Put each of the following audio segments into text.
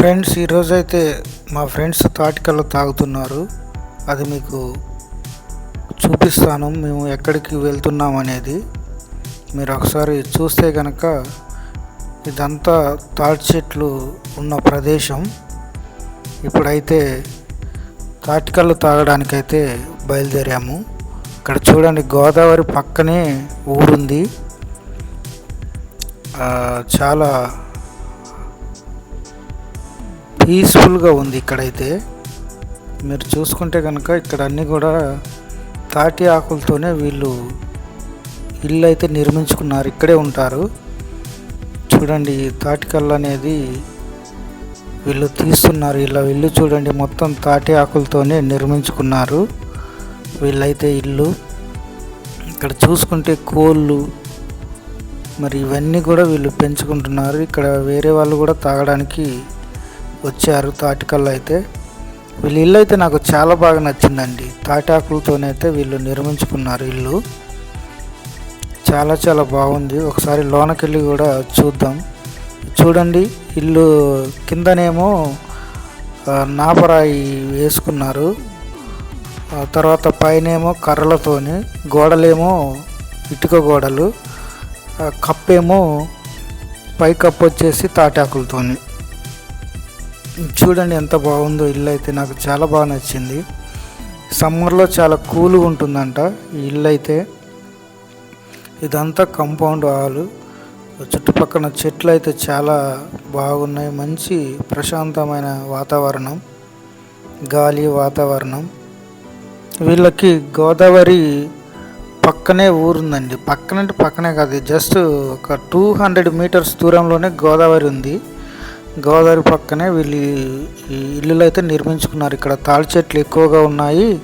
Friends ఈరోజు అయితే మా ఫ్రెండ్స్ తాటికల్లు తాగుతున్నారు. అది మీకు చూపిస్తాను మేము ఎక్కడికి వెళ్తున్నాం అనేది. మీరు ఒకసారి చూస్తే కనుక ఇదంతా తాటి చెట్లు ఉన్న ప్రదేశం. ఇప్పుడైతే తాటికల్లు తాగడానికైతే బయలుదేరాము. ఇక్కడ చూడండి గోదావరి పక్కనే ఊరుంది. చాలా పీస్ఫుల్గా ఉంది ఇక్కడైతే. మీరు చూసుకుంటే కనుక ఇక్కడ అన్నీ కూడా తాటి ఆకులతోనే వీళ్ళు ఇల్లు అయితే నిర్మించుకున్నారు ఇక్కడే ఉంటారు. చూడండి ఈ తాటికల్లు అనేది వీళ్ళు తీస్తున్నారు. ఇలా ఇల్లు చూడండి మొత్తం తాటి ఆకులతోనే నిర్మించుకున్నారు. వీళ్ళైతే ఇల్లు ఇక్కడ చూసుకుంటే కోళ్ళు మరి ఇవన్నీ కూడా వీళ్ళు పెంచుకుంటున్నారు. ఇక్కడ వేరే వాళ్ళు కూడా తాగడానికి వచ్చారు తాటికల్లు అయితే. వీళ్ళ ఇల్లు అయితే నాకు చాలా బాగా నచ్చిందండి. తాటాకులతోనైతే వీళ్ళు నిర్మించుకున్నారు ఇల్లు. చాలా చాలా బాగుంది. ఒకసారి లోనకెళ్ళి కూడా చూద్దాం. చూడండి ఇల్లు కిందనేమో నాపరాయి వేసుకున్నారు. ఆ తర్వాత పైనేమో కర్రలతోని గోడలేమో ఇటుక గోడలు ఆ కప్పేమో పై కప్పు వచ్చేసి తాటాకులతోని. చూడండి ఎంత బాగుందో ఇల్లు అయితే నాకు చాలా బాగా నచ్చింది. సమ్మర్లో చాలా కూల్గా ఉంటుందంట ఈ ఇల్లు అయితే. ఇదంతా కంపౌండ్ హాలు. చుట్టుపక్కల చెట్లు అయితే చాలా బాగున్నాయి. మంచి ప్రశాంతమైన వాతావరణం. గాలి వాతావరణం. వీళ్ళకి గోదావరి పక్కనే ఊరుందండి పక్కనంటే పక్కనే కాదు. జస్ట్ ఒక టూ హండ్రెడ్ మీటర్స్ దూరంలోనే గోదావరి ఉంది. గోదావరి పక్కనే వీళ్ళు ఈ ఇల్లులు అయితే నిర్మించుకున్నారు. ఇక్కడ తాడి చెట్లు ఎక్కువగా ఉన్నాయి.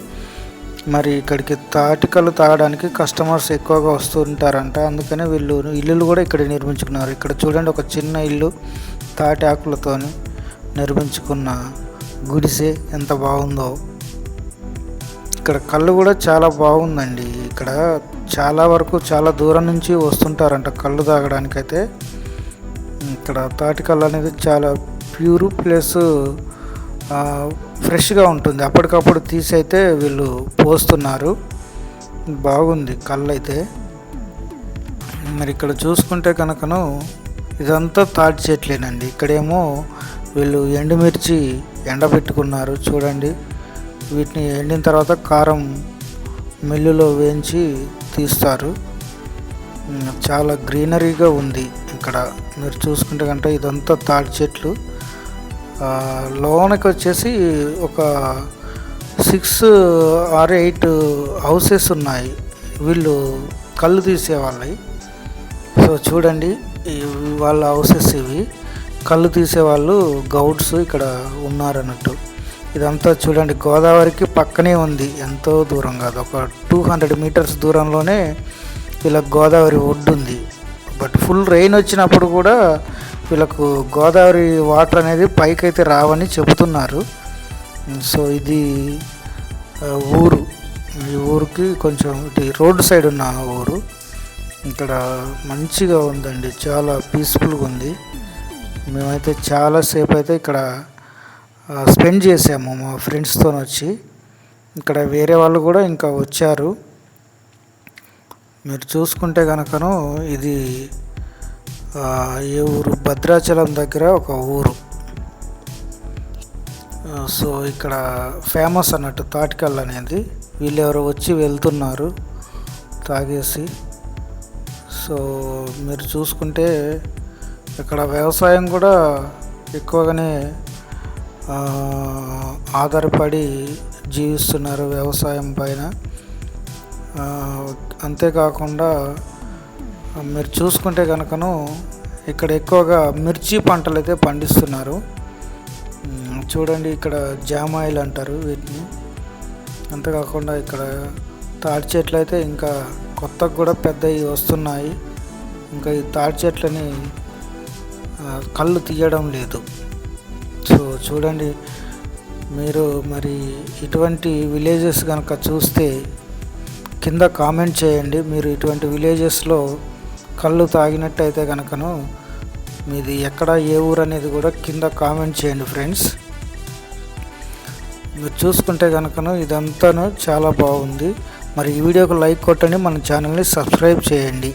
మరి ఇక్కడికి తాటికలు తాగడానికి కస్టమర్స్ ఎక్కువగా వస్తూ ఉంటారంట అందుకనే వీళ్ళు ఇల్లులు కూడా ఇక్కడ నిర్మించుకున్నారు. ఇక్కడ చూడండి ఒక చిన్న ఇల్లు తాటి ఆకులతోని నిర్మించుకున్న గుడిసె ఎంత బాగుందో. ఇక్కడ కళ్ళు కూడా చాలా బాగుందండి. ఇక్కడ చాలా వరకు చాలా దూరం నుంచి వస్తుంటారంట కళ్ళు తాగడానికైతే. ఇక్కడ తాటి కళ్ళు అనేది చాలా ప్యూర్ ప్లస్ ఫ్రెష్గా ఉంటుంది. అప్పటికప్పుడు తీసి అయితే వీళ్ళు పోస్తున్నారు. బాగుంది కళ్ళు అయితే మరి ఇక్కడ చూసుకుంటే కనుకను ఇదంతా తాటి చెట్లేనండి. ఇక్కడేమో వీళ్ళు ఎండుమిర్చి ఎండబెట్టుకున్నారు చూడండి. వీటిని ఎండిన తర్వాత కారం మిల్లులో వేయించి తీస్తారు. చాలా గ్రీనరీగా ఉంది ఇక్కడ. మీరు చూసుకుంటే కనుక ఇదంతా తాటి చెట్లు. లోనకి వచ్చేసి ఒక సిక్స్ ఆర్ ఎయిట్ హౌసెస్ ఉన్నాయి. వీళ్ళు కళ్ళు తీసేవాళ్ళవి సో చూడండి వాళ్ళ హౌసెస్ ఇవి. కళ్ళు తీసేవాళ్ళు గౌడ్స్ ఇక్కడ ఉన్నారన్నట్టు. ఇదంతా చూడండి గోదావరికి పక్కనే ఉంది. ఎంతో దూరం కాదు ఒక టూ హండ్రెడ్ మీటర్స్ దూరంలోనే వీళ్ళకి గోదావరి ఒడ్డుంది బట్ ఫుల్ రెయిన్ వచ్చినప్పుడు కూడా వీళ్ళకు గోదావరి వాటర్ అనేది పైకి అయితే రావని చెబుతున్నారు. సో ఇది ఊరు. ఈ ఊరికి కొంచెం ఇటు రోడ్డు సైడ్ ఉన్న ఊరు. ఇక్కడ మంచిగా ఉందండి. చాలా పీస్ఫుల్గా ఉంది. మేమైతే చాలాసేపు అయితే ఇక్కడ స్పెండ్ చేసాము మా ఫ్రెండ్స్తో వచ్చి. ఇక్కడ వేరే వాళ్ళు కూడా ఇంకా వచ్చారు. మీరు చూసుకుంటే కనుకను ఇది ఏ ఊరు భద్రాచలం దగ్గర ఒక ఊరు. సో ఇక్కడ ఫేమస్ అన్నట్టు తాటికల్ అనేది. వీళ్ళు ఎవరో వచ్చి వెళ్తున్నారు తాగేసి. సో మీరు చూసుకుంటే ఇక్కడ వ్యవసాయం కూడా ఎక్కువగానే ఆధారపడి జీవిస్తున్నారు వ్యవసాయం పైన. అంతేకాకుండా మీరు చూసుకుంటే కనుకను ఇక్కడ ఎక్కువగా మిర్చి పంటలు అయితే పండిస్తున్నారు చూడండి ఇక్కడ జామాయిల్ అంటారు వీటిని. అంతేకాకుండా ఇక్కడ తాటి చెట్లు అయితే ఇంకా కొత్తగా కూడా పెద్దవి వస్తున్నాయి. ఇంకా ఈ తాటి చెట్లని కళ్ళు తీయడం లేదు. సో చూడండి మీరు మరి ఇటువంటి విలేజెస్ కనుక చూస్తే కింద కామెంట్ చేయండి. మీరు ఇటువంటి విలేజెస్లో కళ్ళు తాగినట్టయితే కనుకను మీది ఎక్కడ ఏ ఊరు అనేది కూడా కింద కామెంట్ చేయండి ఫ్రెండ్స్. మీరు చూసుకుంటే కనుకను ఇదంతాను చాలా బాగుంది. మరి ఈ వీడియోకి లైక్ కొట్టండి. మన ఛానల్ని సబ్స్క్రైబ్ చేయండి.